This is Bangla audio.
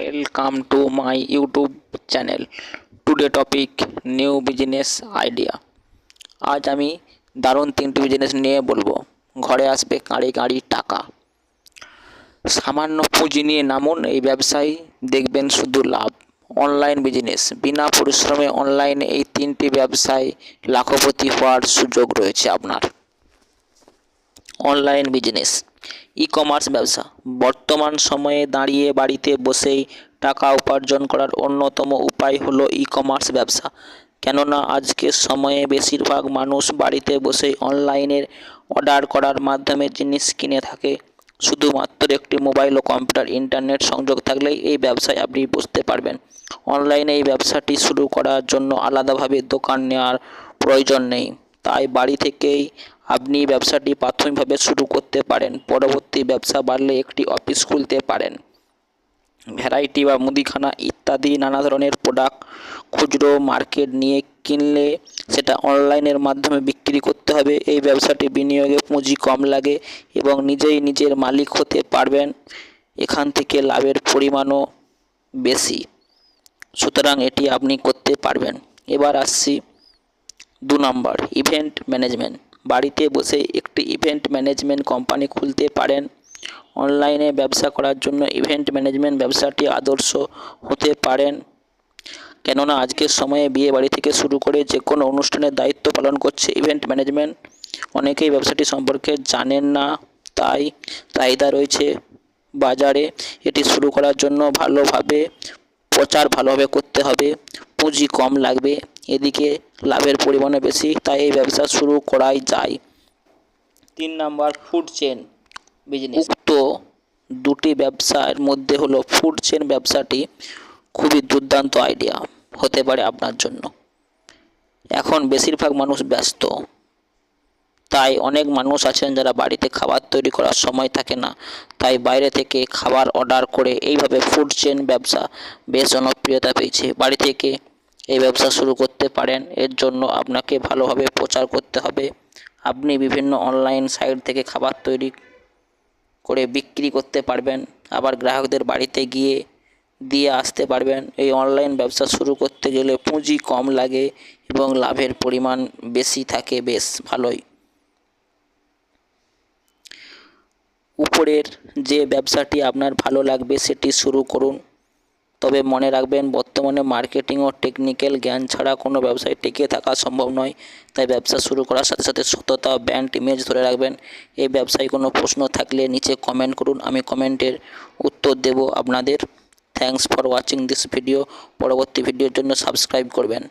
Welcome to my YouTube channel today topic new business idea আজ আমি দারুণ তিনটি বিজনেস নিয়ে বলব। ঘরে আসবে কাঁড়ি কাঁড়ি টাকা। সামান্য পুঁজি নিয়ে নামুন, এই ব্যবসায় দেখবেন শুধু লাভ। অনলাইন বিজনেস বিনা পরিশ্রমে অনলাইনে এই তিনটি ব্যবসায় লাখপতি হওয়ার সুযোগ রয়েছে আপনার। Online business. ই কমার্স ব্যবসা। বর্তমান সময়ে দাঁড়িয়ে বাড়িতে বসেই টাকা উপার্জন করার অন্যতম উপায় হলো ই কমার্স ব্যবসা। কেননা আজকের সময়ে বেশিরভাগ মানুষ বাড়িতে বসেই অনলাইনের অর্ডার করার মাধ্যমে জিনিস কিনে থাকে। শুধুমাত্র একটি মোবাইল ও কম্পিউটার, ইন্টারনেট সংযোগ থাকলেই এই ব্যবসায় আপনি বুঝতে পারবেন। অনলাইনে এই ব্যবসাটি শুরু করার জন্য আলাদাভাবে দোকান নেওয়ার প্রয়োজন নেই। তাই বাড়ি থেকেই আপনি ব্যবসাটি প্রাথমিকভাবে শুরু করতে পারেন। পরবর্তী ব্যবসা বাড়লে একটি অফিস খুলতে পারেন। ভ্যারাইটি বা মুদিখানা ইত্যাদি নানা ধরনের প্রোডাক্ট, খুচরো, মার্কেট নিয়ে কিনলে সেটা অনলাইনের মাধ্যমে বিক্রি করতে হবে। এই ব্যবসাটি বিনিয়োগে পুঁজি কম লাগে এবং নিজেই নিজের মালিক হতে পারবেন। এখান থেকে লাভের পরিমাণও বেশি। সুতরাং এটি আপনি করতে পারবেন। এবার আসছি দু নম্বর, ইভেন্ট ম্যানেজমেন্ট। বাড়িতে বসে একটি ইভেন্ট ম্যানেজমেন্ট কোম্পানি খুলতে পারেন। অনলাইনে ব্যবসা করার জন্য ইভেন্ট ম্যানেজমেন্ট ব্যবসাটি আদর্শ হতে পারেন। কেননা, আজকের সময়ে বিয়ে বাড়ি থেকে শুরু করে যে কোনো অনুষ্ঠানের দায়িত্ব পালন করছে ইভেন্ট ম্যানেজমেন্ট। অনেকেই ব্যবসাটি সম্পর্কে জানেন না, তাই চাহিদা রয়েছে বাজারে। এটি শুরু করার জন্য ভালোভাবে, প্রচার ভালোভাবে করতে হবে। পুঁজি কম লাগবে। এদিকে লাভের পরিমাণে বেশি তাই এই ব্যবসা শুরু করাই যায়। তিন নাম্বার ফুড চেন বিজনেস উক্ত দুটি ব্যবসার মধ্যে হলো ফুড চেন ব্যবসাটি খুবই দুর্দান্ত আইডিয়া হতে পারে আপনার জন্য। এখন বেশিরভাগ মানুষ ব্যস্ত তাই অনেক মানুষ আছেন যারা বাড়িতে খাবার তৈরি করার সময় থাকে না তাই বাইরে থেকে খাবার অর্ডার করে এইভাবে ফুড চেন ব্যবসা বেশ জনপ্রিয়তা পেয়েছে। বাড়ি থেকে এই ব্যবসা শুরু করতে পারেন, এর জন্য আপনাকে ভালোভাবে প্রচার করতে হবে। আপনি বিভিন্ন অনলাইন সাইট থেকে খাবার তৈরি করে বিক্রি করতে পারবেন, আবার গ্রাহকদের বাড়িতে গিয়ে দিয়ে আসতে পারবেন। এই অনলাইন ব্যবসা শুরু করতে গেলে পুঁজি কম লাগে এবং লাভের পরিমাণ বেশি থাকে, বেশ ভালোই। উপরের যে ব্যবসাটি আপনার ভালো লাগবে, সেটি শুরু করুন। তবে মনে রাখবেন, বর্তমানে মার্কেটিং ও টেকনিক্যাল জ্ঞান ছাড়া কোনো ব্যবসায় টিকে থাকা সম্ভব নয়। তাই ব্যবসা শুরু করার সাথে সাথে সততা ব্র্যান্ড ইমেজ ধরে রাখবেন। এই ব্যবসায় কোনো প্রশ্ন থাকলে নিচে কমেন্ট করুন, আমি কমেন্টের উত্তর দেব আপনাদের। Thanks for watching this video পরবর্তী ভিডিওর জন্য সাবস্ক্রাইব করবেন।